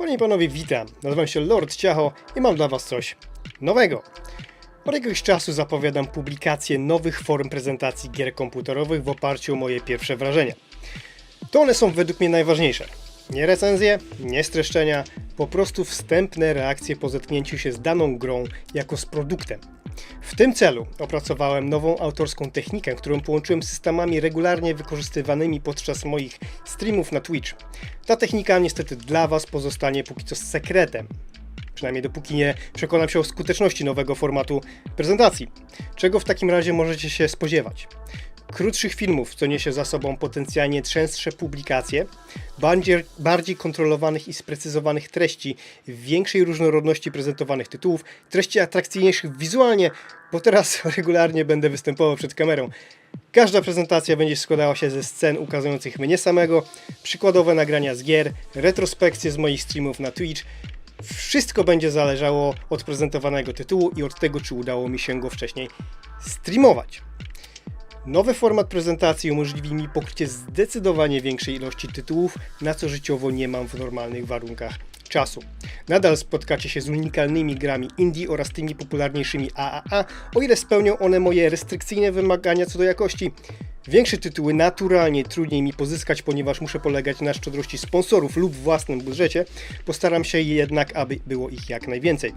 Panie i panowie, witam. Nazywam się Lord Ciacho i mam dla was coś nowego. Od jakiegoś czasu zapowiadam publikację nowych form prezentacji gier komputerowych w oparciu o moje pierwsze wrażenia. To one są według mnie najważniejsze. Nie recenzje, nie streszczenia, po prostu wstępne reakcje po zetknięciu się z daną grą jako z produktem. W tym celu opracowałem nową autorską technikę, którą połączyłem z systemami regularnie wykorzystywanymi podczas moich streamów na Twitch. Ta technika niestety dla Was pozostanie póki co sekretem. Przynajmniej dopóki nie przekonam się o skuteczności nowego formatu prezentacji. Czego w takim razie możecie się spodziewać? Krótszych filmów, co niesie za sobą potencjalnie częstsze publikacje, bardziej, bardziej kontrolowanych i sprecyzowanych treści, większej różnorodności prezentowanych tytułów, treści atrakcyjniejszych wizualnie, bo teraz regularnie będę występował przed kamerą. Każda prezentacja będzie składała się ze scen ukazujących mnie samego, przykładowe nagrania z gier, retrospekcje z moich streamów na Twitch, wszystko będzie zależało od prezentowanego tytułu i od tego, czy udało mi się go wcześniej streamować. Nowy format prezentacji umożliwi mi pokrycie zdecydowanie większej ilości tytułów, na co życiowo nie mam w normalnych warunkach czasu. Nadal spotkacie się z unikalnymi grami indie oraz tymi popularniejszymi AAA, o ile spełnią one moje restrykcyjne wymagania co do jakości. Większe tytuły naturalnie trudniej mi pozyskać, ponieważ muszę polegać na szczodrości sponsorów lub własnym budżecie. Postaram się jednak, aby było ich jak najwięcej.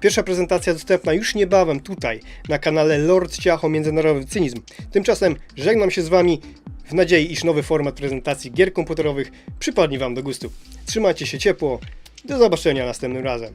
Pierwsza prezentacja dostępna już niebawem tutaj, na kanale Lord Ciacho Międzynarodowy Cynizm. Tymczasem żegnam się z Wami w nadziei, iż nowy format prezentacji gier komputerowych przypadnie Wam do gustu. Trzymajcie się ciepło, do zobaczenia następnym razem.